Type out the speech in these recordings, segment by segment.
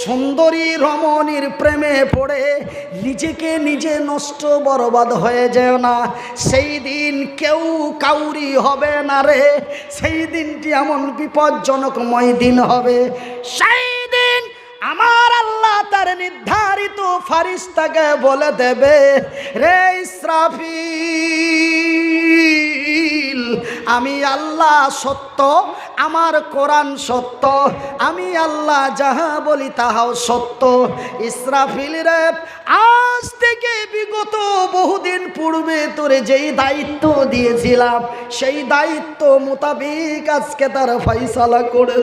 সুন্দরী রমণীর প্রেমে পড়ে নিজেকে নিজে নষ্ট বরবাদ হয়ে যেও না। সেই দিন কেউ কাউরি হবে না রে। সেই দিনটি এমন বিপজ্জনকময় দিন হবে। সেই দিন আমার আল্লাহ তার নির্ধারিত ফারিস্তাকে বলে দেবে, রে ইসরাফিল, আমি আল্লাহ সত্য আমার কোরআন সত্য, আমি আল্লাহ যাহা বলি তাহাও সত্য। ইসরাফিল রে, আজ থেকে বিগত বহুদিন পূর্বে তোরে যেই দায়িত্ব দিয়েছিলাম, সেই দায়িত্ব মোতাবেক আজকে তার ফয়সালা করে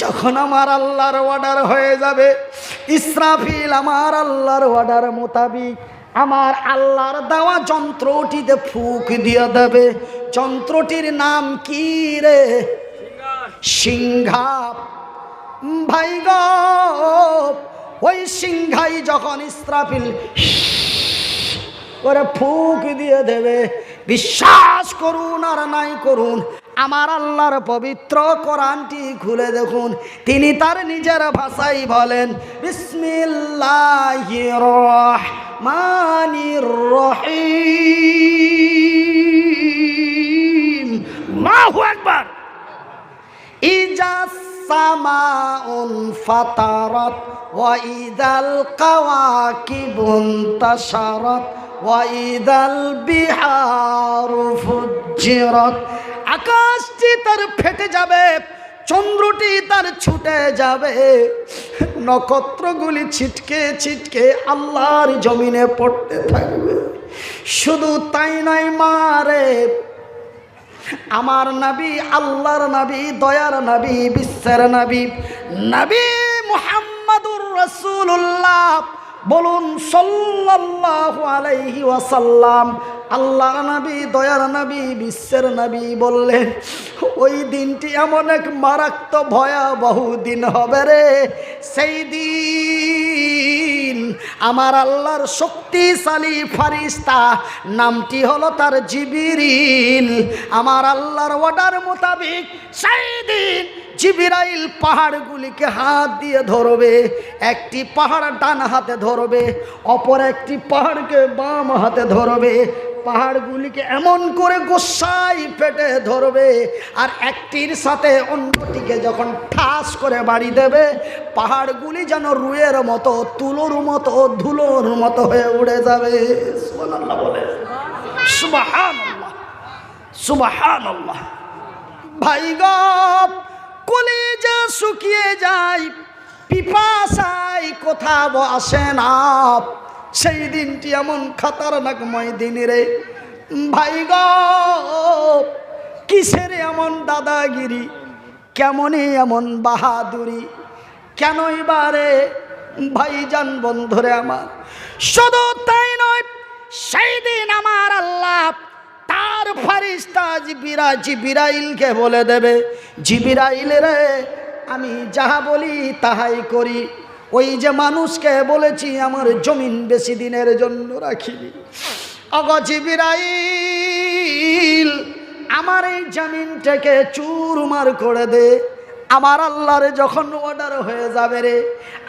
যখন আমার আল্লাহর অর্ডার হয়ে যাবে, ইসরাফিল আমার আল্লাহর অর্ডার মোতাবিক আমার আল্লাহর দেওয়া যন্ত্রটিতে ফুক দিয়ে দেবে। যন্ত্রটির নাম কি রে? সিংহা ভাই ওই সিংহাই যখন ইসরাফিল করে ফুক দিয়ে দেবে। বিশ্বাস করুন আর নাই করুন, আমার আল্লাহর পবিত্র কোরআনটি খুলে দেখুন। তিনি তার নিজের ভাষাই বলেন, বিসমিল্লাহির রহমানির রহিম। আল্লাহু আকবার। ইজা সামাউন ফাতারাত, ওয়া ইদাল কাওয়াকিবুন তাশারাত, ওয়া ইদাল বিহারু ফুজ্জিরাত। আকাশটি তার ফেটে যাবে, চন্দ্রটি তার ছুটে যাবে। নক্ষত্রগুলি ছিটকে ছিটকে আল্লাহর জমিনে পড়তে থাকবে। শুধু তাই নয় মারে আমার নবী আল্লাহর নবী দয়ার নবী বিশ্বের নবী। নবী মুহাম্মাদুর রসুল্লাহ বলুন, সাল্লাল্লাহু আলাইহি ওয়াসাল্লাম, আল্লাহর নবী, দয়ার নবী, বিশ্বের নবী বললেন, ওই দিনটি এমন এক মারাত্মক ভয়াবহ দিন হবে রে। সেই দিন আমার আল্লাহর শক্তিশালী ফারিস্তা নামটি হলো তার জিবিরিল। আমার আল্লাহর অর্ডার মোতাবেক সেই দিন জিবিরাইল পাহাড়গুলিকে হাত দিয়ে ধরবে, একটি পাহাড় ডান হাতে ধরবে, অপর একটি পাহাড়কে বাম হাতে ধরবে। পাহাড়গুলিকে এমন করে গোসাই পেটে ধরবে আর একটির সাথে অন্যটিকে যখন ঠাস করে বাড়ি দেবে, পাহাড়গুলি যেন রুয়ের মতো, তুলোর মতো, ধুলোর মতো হয়ে উড়ে যাবে। সুবহানাল্লাহ বলে। সুবহানাল্লাহ। ভাই গো কলিজা শুকিয়ে যায়, পিপাসায় কোথাও আসে না। সেই দিনটি এমন খাতারনাকময় দিন রে। ভাই গো, কিসের এমন দাদাগিরি? কেমনই এমন বাহাদুরি? কেনই বারে ভাইজান বন্ধুরে আমার? শুধু তাই নয়, সেই দিন আমার আল্লাহ তার ফারিস্তা জিবিরা জিবিরাইলকে বলে দেবে, জিবিরাইল রে, আমি যাহা বলি তাহাই করি। ওই যে মানুষকে বলেছি, আমার জমিন বেশি দিনের জন্য রাখিনি। অগ জিবিরাইল, আমার এই জমিনটাকে চুরমার করে দে। আমার আল্লাহর যখন অর্ডার হয়ে যাবে রে,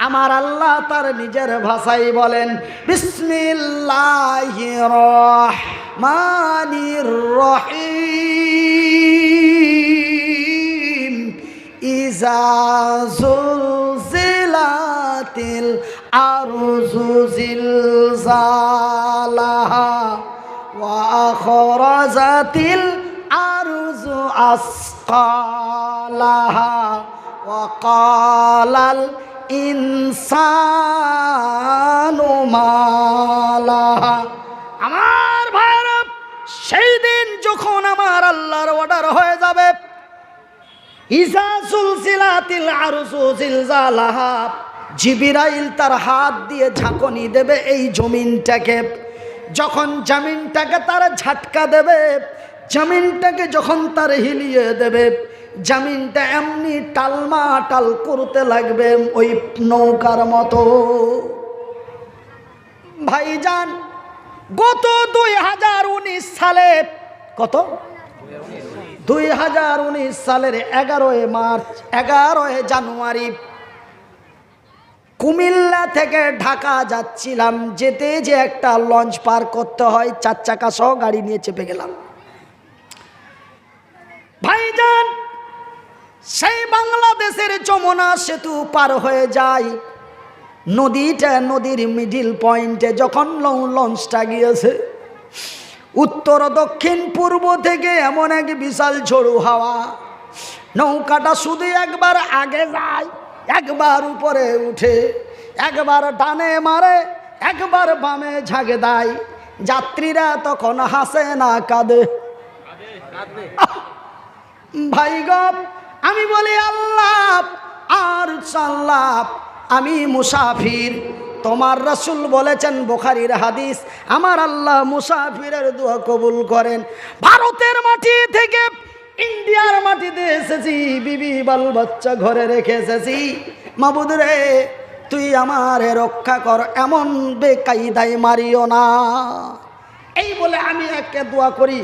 আমার আল্লাহ তার নিজের ভাষায় বলেন বিসমিল্লাহির রহমানির রহিম। ইজা জুলজিলাতিল আরজু জিলজালাহা ওয়া আখরাজাতিল আরজু আসকালাহা ওয়া ক্বালাল ইনসানু মালাহা। আমার ভাইরা সেই দিন যখন আমার আল্লাহর অর্ডার হয়ে যাবে ইসা সুলসিলাতিল আরসু জিলজালাহা, জিবিরাইল তার হাত দিয়ে ঝাঁকনি দেবে এই জমিনটাকে। যখন জমিনটাকে তার ঝাটকা দেবে জমিনটাকে যখন তার হিলিয়ে দেবে, জমিনটা এমনি টালমা টাল করতে লাগবে ওই নৌকার মতো। ভাইজান, গত দুই হাজার উনিশ সালে, কত? দুই হাজার উনিশ সালের এগারোই মার্চ, এগারোই জানুয়ারি, কুমিল্লা থেকে ঢাকা যাচ্ছিলাম, যেতে যে একটা লঞ্চ পার করতে হয়, চার চাকা সহ গাড়ি নিয়ে চেপে গেলাম। ভাইজান সেই বাংলাদেশের যমুনা সেতু পার হয়ে যায়। নদীটা নদীর মিডিল পয়েন্টে যখন লং- লঞ্চটা গিয়েছে উত্তর দক্ষিণ পূর্ব থেকে এমন এক বিশাল ঝোড়ো হাওয়া নৌকাটা শুধু একবার আগে যায় একবার উপরে উঠে একবার ডানে মারে একবার বামে ঝাঁকে দেয়। যাত্রীরা তখন হাসে না কাঁদে। ভাই গপ আমি বলি আল্লাহ, আর সাল্লাহ, আমি মুসাফির। তোমার রাসূল বলেছেন বোখারির হাদিস, আমার আল্লাহ মুসাফিরের দোয়া কবুল করেন। ভারতের মাটি থেকে ইন্ডিয়ার মাটিতে এসেছি, বিবি বাল বাচ্চা ঘরে রেখে এসেছি। মাবুদ রে, তুই আমারে রক্ষা কর, এমন বেকায়দায় মারিও না। এই বলে আমি একে দোয়া করি।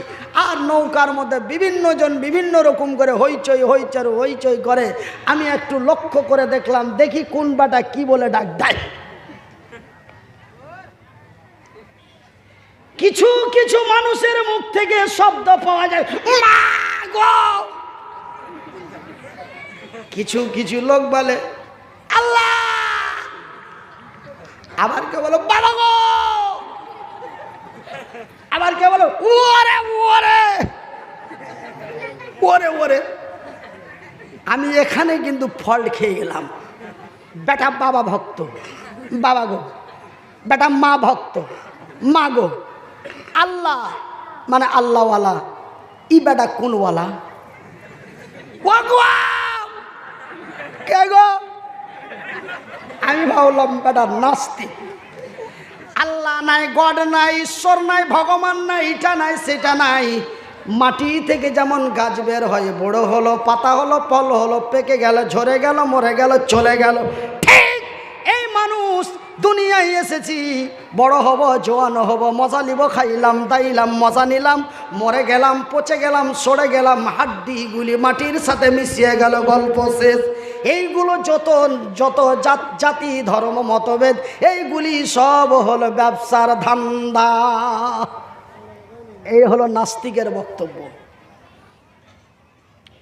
আর নৌকার মধ্যে বিভিন্ন জন বিভিন্ন রকম করে হইচই, হইচর, হইচই করে। আমি একটু লক্ষ্য করে দেখলাম, দেখি কোন বাটা কি বলে ডাক দেয়। কিছু কিছু মানুষের মুখ থেকে শব্দ পাওয়া যায় কিছু কিছু লোক বলে, আল্লাহ! আবার কে বলো, বাবা গো! আবার কে বলো? ওরে ওরে! ওরে ওরে! আমি এখানে কিন্তু ফল্ট খেয়ে গেলাম। বেটা বাবা ভক্ত। বাবা গো। বেটা মা ভক্ত। মা গো। আল্লাহ মানে আল্লাহওয়ালা। ই বেটা কোনওয়ালা! কে গো? আমি ভাবলাম বেটা নাস্তিক। আল্লাহ নাই, গড নাই, ঈশ্বর নাই, ভগবান নাই এটা নাই, সেটা নাই। মাটি থেকে যেমন গাছ বের হয়, বড় হলো, পাতা হলো, ফল হলো, পেকে গেল, ঝরে গেল, মরে গেল, চলে গেল। ঠিক এই মানুষ, দুনিয়ায় এসেছি, বড় হব, জোয়ান হব, মজা নিব, খাইলাম, দাইলাম, মজা নিলাম, মরে গেলাম, পচে গেলাম, সরে গেলাম হাড্ডিগুলি মাটির সাথে মিশিয়ে গেল, গল্প শেষ। এইগুলো যত যত জাত, জাতি, ধর্ম, মতভেদ, এইগুলি সব হলো ব্যবসার ধান্দা। এই হলো নাস্তিকের বক্তব্য।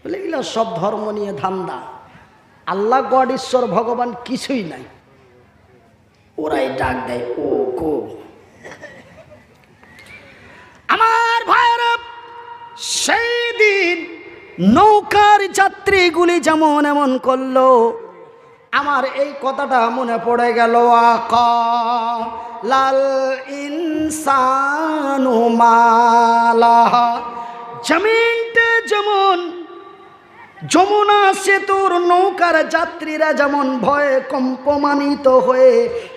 বলে এগুলো সব ধর্ম নিয়ে ধান্দা। আল্লাহ গড, ঈশ্বর, ভগবান কিছুই নাই। ওরাই ডাক দেয়, ও গো। আমার ভাইরা সেই দিন নৌকার যাত্রীগুলি যেমন এমন করল। আমার এই কথাটা মনে পড়ে গেল আকা লাল ইনসানু মালাহা জমিনটা যেমন যমুনা সেতুর নৌকার যাত্রীরা যেমন ভয়ে কম্পমানিত হয়ে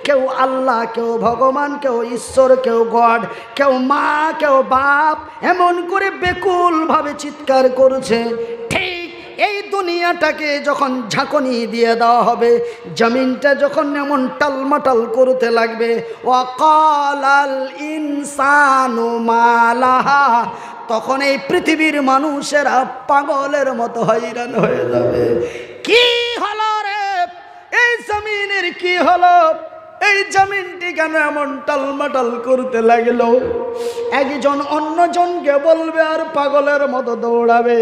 কেউ আল্লাহ, কেউ ভগবান, কেউ ঈশ্বর, কেউ গড, কেউ মা, কেউ বাপ, এমন করে বেকুলভাবে চিৎকার করছে। ঠিক এই দুনিয়াটাকে যখন ঝাঁকনি দিয়ে দেওয়া হবে, জমিনটা যখন এমন টালমাটাল করতে লাগবে ও ওয়াকালাল ইনসানু মালাহা, তখন এই পৃথিবীর মানুষেরা পাগলের মতো হয়রান হয়ে যাবে। কি হলো রে? এই জমিনের কি হলো? এই জমিনটি কেন এমন টালমাটাল করতে লাগল? একজন অন্যজনকে বলবে, আর পাগলের মতো দৌড়াবে।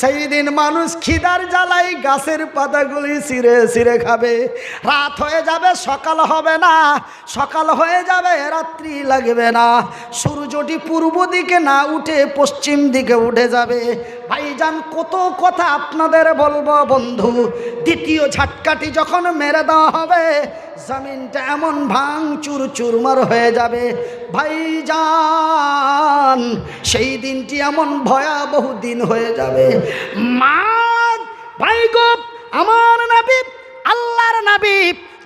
সেই দিন মানুষ খিদার জ্বালাই গাছের পাতাগুলি ছিঁড়ে ছিঁড়ে খাবে। রাত হয়ে যাবে, সকাল হবে না। সকাল হয়ে যাবে, রাত্রি লাগবে না। সূর্যটি পূর্ব দিকে না উঠে পশ্চিম দিকে উঠে যাবে। ভাইজান, কত কথা আপনাদের বলব বন্ধু? দ্বিতীয় ঝাটকাটি যখন মেরে দেওয়া হবে জমিনটা এমন ভাঙ চুর চুরমার হয়ে যাবে। ভাইজান, সেই দিনটি এমন ভয়াবহ দিন হয়ে যাবে। মা ভাই গো আমার নাবি, আল্লাহর নাবি,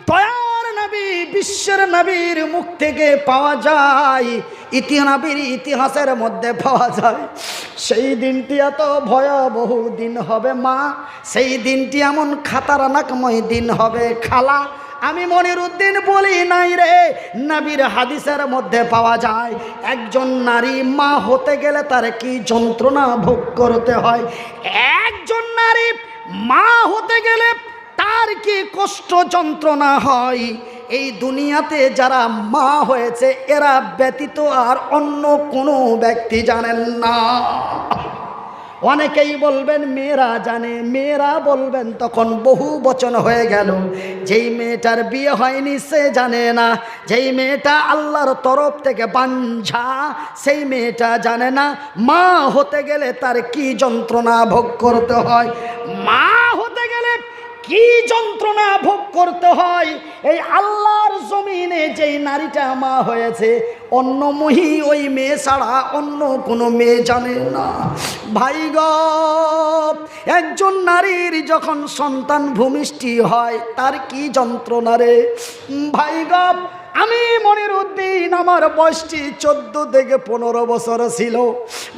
দয়ার নবী, বিশ্বের নাবির মুখ থেকে পাওয়া যায় ইতিহাবির ইতিহাসের মধ্যে পাওয়া যায়। সেই দিনটি এত ভয়াবহ দিন হবে, মা। সেই দিনটি এমন খাতারানাকময় দিন হবে, খালা। আমি মনির উদ্দিন বলি নাই রে, নাবির হাদিসের মধ্যে পাওয়া যায়, একজন নারী মা হতে গেলে তার কি যন্ত্রণা ভোগ করতে হয়? একজন নারী মা হতে গেলে তার কি কষ্ট যন্ত্রণা হয়? এই দুনিয়াতে যারা মা হয়েছে, এরা ব্যতীত আর অন্য কোনো ব্যক্তি জানেন না। অনেকেই বলবেন, মেয়েরা জানে। মেয়েরা বলবেন, তখন বহু বচন হয়ে গেল। যেই মেয়েটার বিয়ে হয়নি, সে জানে না। যেই মেয়েটা আল্লাহর তরফ থেকে বাঞ্ঝা সেই মেয়েটা জানে না। মা হতে গেলে তার কি যন্ত্রণা ভোগ করতে হয়? মা হতে গেলে কি যন্ত্রণা ভোগ করতে হয়? এই আল্লাহর জমিনে যেই নারীটা মা হয়েছে, অন্য মহি ওই মেয়ে ছাড়া অন্য কোনো মেয়ে জানে না। ভাই একজন নারীর যখন সন্তান ভূমিষ্ঠি হয়, তার কি যন্ত্রণা রে? ভাই আমি মনির উদ্দিন আমার বয়সটি চোদ্দ থেকে পনেরো বছর ছিল।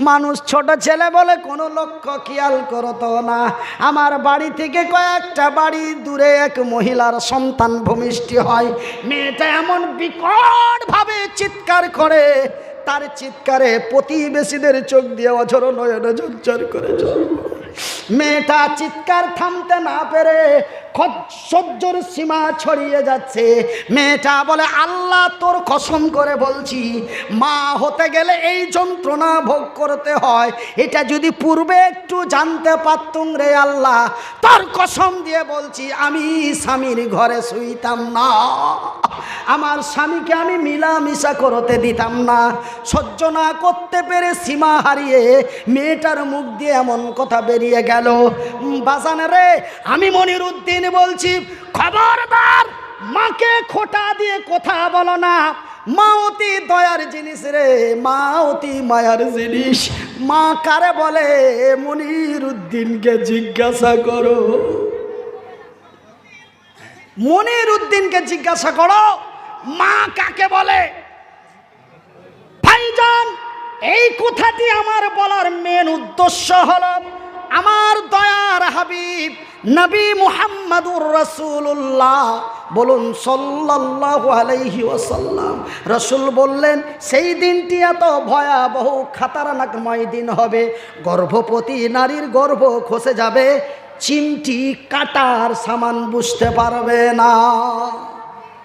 মানুষ ছোট ছেলে বলে কোনো লক্ষ্য খেয়াল করতো না। আমার বাড়ি থেকে কয়েকটা বাড়ি দূরে এক মহিলার সন্তান ভূমিষ্ঠি হয়। মেয়েটা এমন বিকটভাবে চিৎকার করে। তার চিৎকারে প্রতিবেশীদের চোখ দিয়ে অঝর নয়নে ঝরঝর করে মেয়েটা চিৎকার থামতে না পেরে সহ্যর সীমা ছড়িয়ে যাচ্ছে। মেয়েটা বলে, আল্লাহ, তোর কসম করে বলছি, মা হতে গেলে এই যন্ত্রণা ভোগ করতে হয়। এটা যদি পূর্বে একটু জানতে পারতুম রে আল্লাহ, তার কসম দিয়ে বলছি, আমি স্বামীর ঘরে শুইতাম না। আমার স্বামীকে আমি মিলামিশা করতে দিতাম না। সহ্য না করতে পেরে সীমা হারিয়ে মেয়েটার মুখ দিয়ে এমন কথা বেরিয়ে গেল। বাজানে রে, আমি মনির উদ্দিন বলছি, খবরদার, মাকে খোটা দিয়ে কথা বলো না। মা অতি দয়ার জিনিস রে, মা অতি মায়ার জিনিস। মা কারে বলে মনির উদ্দিনকে জিজ্ঞাসা করো? মনির উদ্দিনকে জিজ্ঞাসা করো, মা কাকে বলে? ভাইজান, এই কথাটি আমার বলার মেন উদ্দেশ্য হলো আমার দয়ার হাবিব নবী মুহাম্মাদুর রসুল্লাহ বলুন সাল্লাল্লাহু আলাইহি ওয়াসাল্লাম। রসুল বললেন, সেই দিনটি এত ভয়াবহ খাতারনাকময় দিন হবে। গর্ভবতী নারীর গর্ভ খসে যাবে। চিমটি কাটার সামান বুঝতে পারবে না।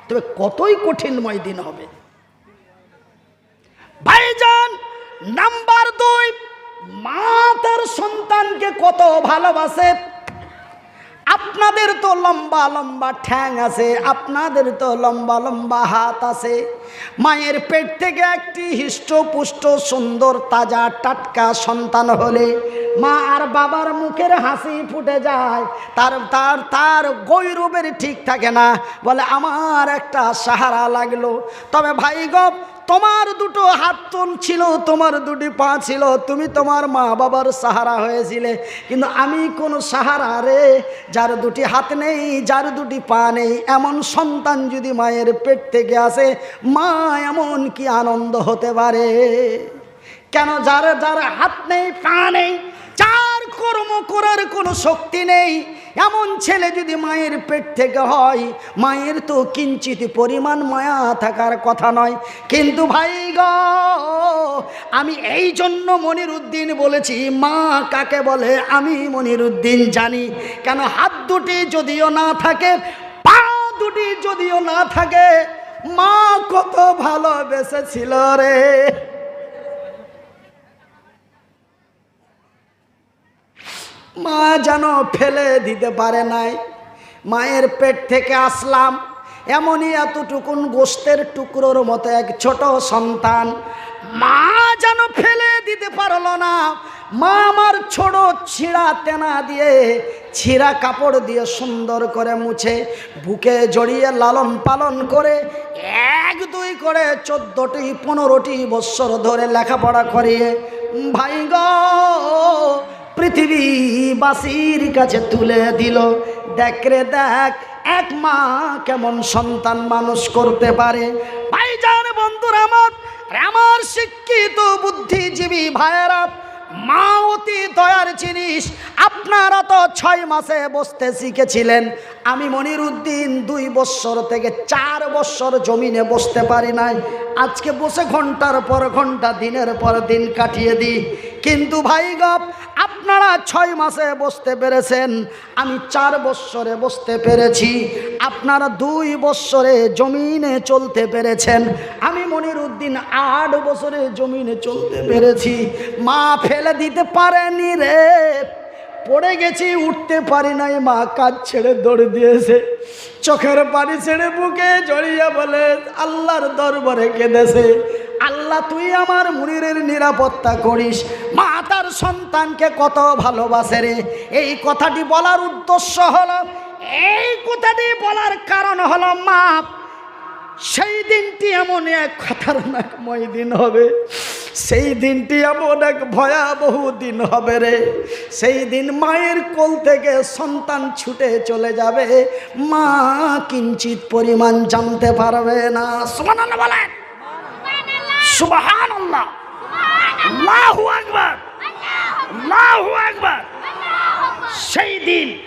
তবে কতই কঠিনময় দিন হবে। ভাইজান, নাম্বার দুই মা তার সন্তানকে কত ভালোবাসে? আপনাদের তো লম্বা লম্বা ঠ্যাং আছে, আপনাদের তো লম্বা লম্বা হাত আছে। মায়ের পেট থেকে একটি হৃষ্টপুষ্ট, সুন্দর, তাজা, টাটকা সন্তান হলে মা আর বাবার মুখের হাসি ফুটে যায়। তার তার তার গৈরবের ঠিক থাকে না। বলে, আমার একটা সাহারা লাগল। তবে ভাই গপ তোমার দুটো হাত তুন ছিল, তোমার দুটি পা ছিল, তুমি তোমার মা বাবার সাহারা হয়েছিলে। কিন্তু আমি কোন সাহারা রে, যার দুটি হাত নেই, যার দুটি পা নেই, এমন সন্তান যদি মায়ের পেট থেকে আসে, মা এমন কি আনন্দ হতে পারে? কেন যার যার হাত নেই, পা নেই যার কর্ম করার কোনো শক্তি নেই। এমন ছেলে যদি মায়ের পেট থেকে হয়, মায়ের তো কিঞ্চিত পরিমাণ মায়া থাকার কথা নয়। কিন্তু ভাই গ, আমি এই জন্য মনির উদ্দিন বলেছি, মা কাকে বলে আমি মনির উদ্দিন জানি। কেন হাত দুটি যদিও না থাকে, পা দুটি যদিও না থাকে, মা কত ভালোবেসেছিল রে। মা যেন ফেলে দিতে পারে নাই। মায়ের পেট থেকে আসলাম। এমনই এতটুকুন গোস্তের টুকরোর মতো এক ছোট সন্তান। মা যেন ফেলে দিতে পারল না। মা আমার ছোট ছিঁড়া তেনা দিয়ে ছিঁড়া কাপড় দিয়ে সুন্দর করে মুছে বুকে জড়িয়ে লালন পালন করে এক, দুই করে চোদ্দটি, পনেরোটি বৎসর ধরে লেখাপড়া করিয়ে, ভাই গো পৃথিবীবাসীর কাছে তুলে দিল। দেখ রে দেখ, এক মা কেমন সন্তান মানুষ করতে পারে? ভাইজান, বন্ধুরা আমার আমার শিক্ষিত বুদ্ধিজীবী ভাইয়েরা, মা অতি দয়ার জিনিস, আপনারা তো ছয় মাসে বসতে শিখেছিলেন। আমি মনির উদ্দিন দুই বৎসর থেকে চার বৎসর জমিনে বসতে পারি নাই। আজকে বসে ঘণ্টার পর ঘণ্টা, দিনের পর দিন কাটিয়ে দিই। কিন্তু ভাই গপ আপনারা ছয় মাসে বসতে পেরেছেন। আমি চার বৎসরে বসতে পেরেছি। আপনারা দুই বৎসরে জমিনে চলতে পেরেছেন। আমি মনির উদ্দিন আট বছরে জমিনে চলতে পেরেছি। মা ফেলে দিতে পারেনি রে। পড়ে গেছি, উঠতে পারি নাই, মা কাজ ছেড়ে দৌড় দিয়েছে। চোখের পানি ছেড়ে বুকে জড়িয়ে বলে, আল্লাহর দরবারে কেঁদেছে। আল্লাহ, তুই আমার মুনিরের নিরাপত্তা করিস। মা তার সন্তানকে কত ভালোবাসে রে। এই কথাটি বলার উদ্দেশ্য হলো, এই কথাটি বলার কারণ হলো, মা সেই দিনটি এমন এক খতরনাকময় দিন হবে। সেই দিনটি এমন এক ভয়াবহ দিন হবে রে। সেই দিন মায়ের কোল থেকে সন্তান ছুটে চলে যাবে। মা কিঞ্চিত পরিমাণ জানতে পারবে না। সুমান বলেন। সুবাহান সেই দিন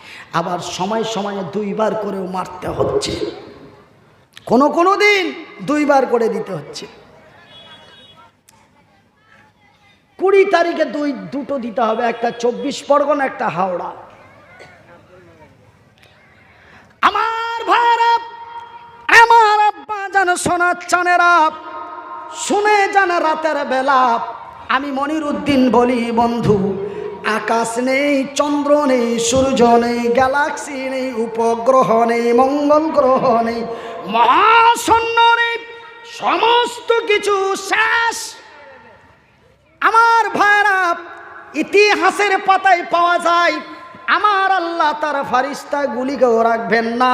আবার সময় সময়ে দুইবার করেও মারতে হচ্ছে। কোনো কোনো দিন দুইবার করে দিতে হচ্ছে। কুড়ি তারিখে দুই, দুটো দিতে হবে, একটা চব্বিশ পরগনা, একটা হাওড়া। আমার ভাইরা, আমার আব্বা যেন সোনার চানেরা শুনে জানা রাতের বেলা আমি মনির উদ্দিন বলি, বন্ধু আকাশ নেই, চন্দ্র নেই, সূর্য নেই, গ্যালাক্সি নেই, উপগ্রহ নেই, মঙ্গল গ্রহ নেই, মহাশূন্য নেই, সমস্ত কিছু শেষ। আমার ভাইরা, ইতিহাসের পাতায় পাওয়া যায়, আমার আল্লাহ তার ফারিস্তা গুলিকেও রাখবেন না।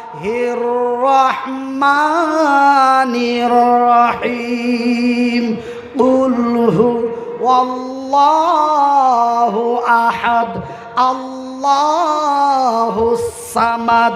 হির রহমানির রহিম কুলহু ওয়াল্লাহু আহাদ আল্লাহু সামাদ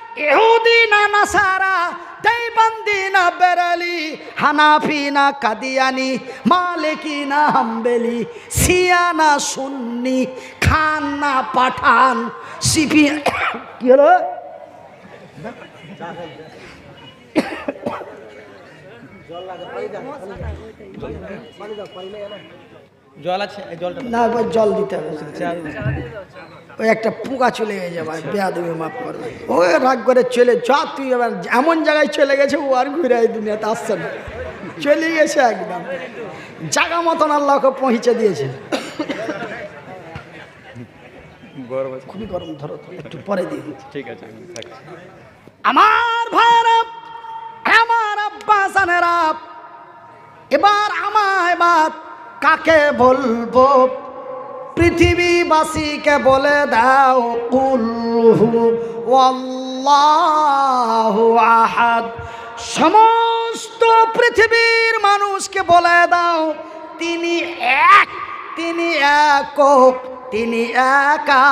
ইহুদি না নাসারা দেবন্দি না বেরালি, হানাফি না কাদিয়ানি, মালিকি না হাম্বেলি সিয়া না সুন্নি, খান না পাঠান সিপি কি হলো? জল আছে? জলটা না জল দিতে হবে ওই একটা পোকা চলে গেছে ভাই বেয়া দেবে মাফ করবে। ও রাগ করে চলে চ তুই এবার এমন জায়গায় চলে গেছে ও আর ঘুরে এই দুনিয়াতে আসছে না। চলে গেছে একদম। জায়গা মতন আল্লাহকে পৌঁছে দিয়েছে। খুবই গরম ধরো একটু পরে দিয়ে ঠিক আছে আমার ভাইরা আমার আব্বা জানেরা এবার আমার এবার কাকে বলব? পৃথিবীবাসীকে বলে দাও কুলহু ওয়াল্লাহু আহাদ। সমস্ত পৃথিবীর মানুষকে বলে দাও, তিনি এক, তিনি একক, তিনি একা।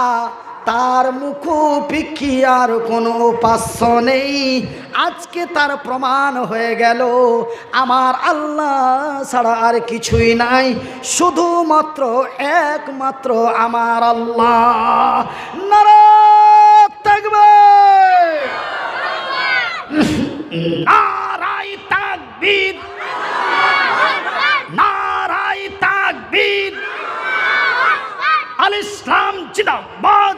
তার মুখোপিক্ষি আর কোনো উপাস্য নেই। আজকে তার প্রমাণ হয়ে গেল। আমার আল্লাহ ছাড়া আর কিছুই নাই। শুধুমাত্র একমাত্র আমার আল্লাহ। নারা থাকবে নারাই তাকবীর নারাই তাকবীর আল ইসলাম জিন্দাবাদ।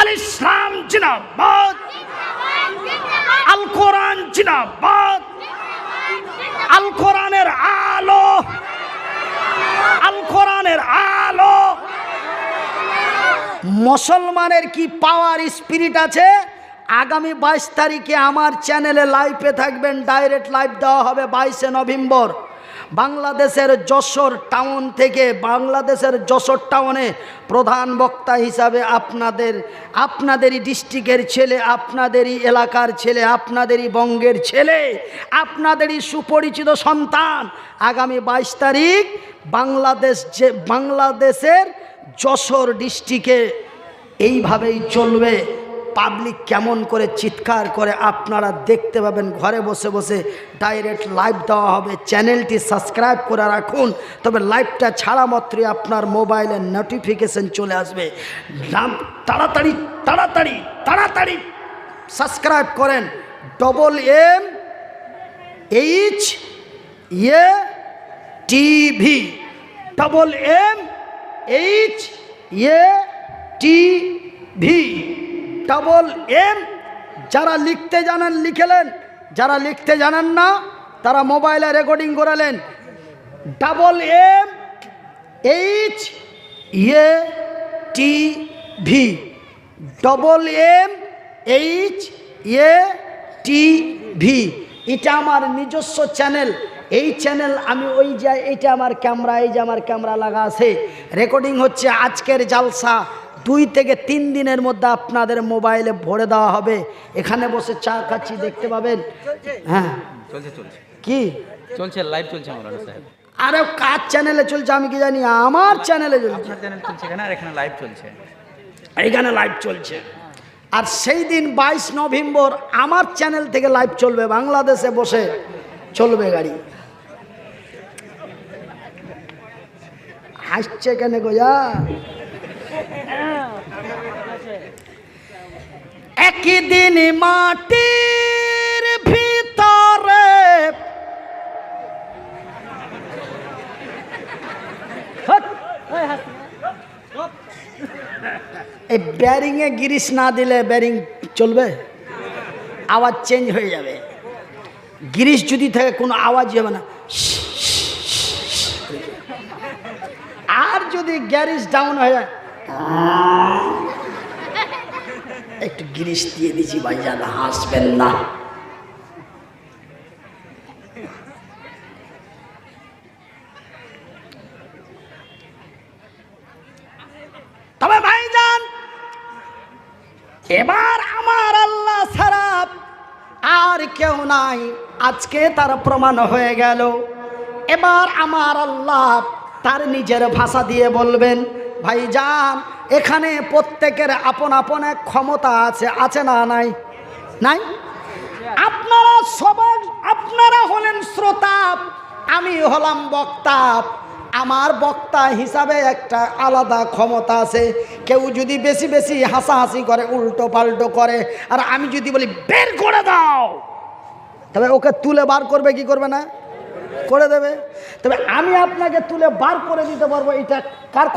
আল ইসলাম জিন্দাবাদ। আল কোরআন জিন্দাবাদ। আল কোরআনের আলো। আল কোরআনের আলো। মুসলমানের কি পাওয়ার স্পিরিট আছে? আগামী বাইশ তারিখে আমার চ্যানেলে লাইভে থাকবেন, ডাইরেক্ট লাইভ দেওয়া হবে বাইশে নভেম্বর। বাংলাদেশের যশোর টাউন থেকে বাংলাদেশের যশোর টাউনে প্রধান বক্তা হিসাবে আপনাদের, আপনাদেরই ডিস্ট্রিক্টের ছেলে, আপনাদেরই এলাকার ছেলে, আপনাদেরই বঙ্গের ছেলে, আপনাদেরই সুপরিচিত সন্তান, আগামী বাইশ তারিখ বাংলাদেশ যে, বাংলাদেশের যশোর ডিস্ট্রিক্টে এইভাবেই চলবে। পাবলিক কেমন করে চিৎকার করে আপনারা দেখতে পাবেন, ঘরে বসে বসে ডাইরেক্ট লাইভ দেওয়া হবে। চ্যানেলটি সাবস্ক্রাইব করে রাখুন, তবে লাইভটা ছাড়া মাত্রই আপনার মোবাইলে নোটিফিকেশন চলে আসবে। তাড়াতাড়ি তাড়াতাড়ি তাড়াতাড়ি সাবস্ক্রাইব করেন। Double M H A TV double M H A T V double M. যারা লিখতে জানেন, লিখেলেন। যারা লিখতে জানেন না, তারা মোবাইলে রেকর্ডিং করালেন। Double M, H, A, T, V. Double M, H, A, T, V. এটা আমার নিজস্ব চ্যানেল। এই চ্যানেল আমি ওই যে, এইটা আমার ক্যামেরা, এই যে আমার ক্যামেরা লাগা আছে। রেকর্ডিং হচ্ছে আজকের জালসা। দুই থেকে তিন দিনের মধ্যে আপনাদের মোবাইলে ভরে দেওয়া হবে। এখানে বসে চা খাচ্ছি দেখতে পাবেন? হ্যাঁ। চলছে চলছে। কি? চলছে লাইভ চলছে মৌলানা সাহেব। আরে কার চ্যানেলে চলছে আমি কি জানি? আমার চ্যানেলে চলছে। চ্যানেল চলছে এখানে আর এখানে লাইভ চলছে। এইখানে লাইভ চলছে। আর সেই দিন বাইশ নভেম্বর আমার চ্যানেল থেকে লাইভ চলবে বাংলাদেশে বসে চলবে গাড়ি। হাসছে কেন গোজা একই দিন মাটির ভিতরে এই ব্যারিংয়ে গিরিশ না দিলে ব্যারিং চলবে? আওয়াজ চেঞ্জ হয়ে যাবে। গিরিশ যদি থাকে, কোনো আওয়াজ হবে না। আর যদি গ্যারিজ ডাউন হয়ে যায় একটু গিরিশ দিয়ে দিছি ভাইজান, হাসবেন না। তবে ভাইজান, এবার আমার আল্লাহ ছাড়া আর কেউ নাই। আজকে তার প্রমাণ হয়ে গেল। এবার আমার আল্লাহ তার নিজের ভাষা দিয়ে বলবেন ভাইজান, এখানে প্রত্যেকের আপন আপন ক্ষমতা আছে আছে না নাই? নাই? আপনারা সবার আপনারা হলেন শ্রোতা, আমি হলাম বক্তা। আমার বক্তা হিসাবে একটা আলাদা ক্ষমতা আছে। কেউ যদি বেশি বেশি হাসাহাসি করে, উল্টো পাল্টো করে, আর আমি যদি বলি, বের করে দাও, তবে ওকে তুলে বার করবে, কি করবে না? করে দেবে। তবে আমি আপনাকে তুলে বার করে দিতে পারব, এটা কার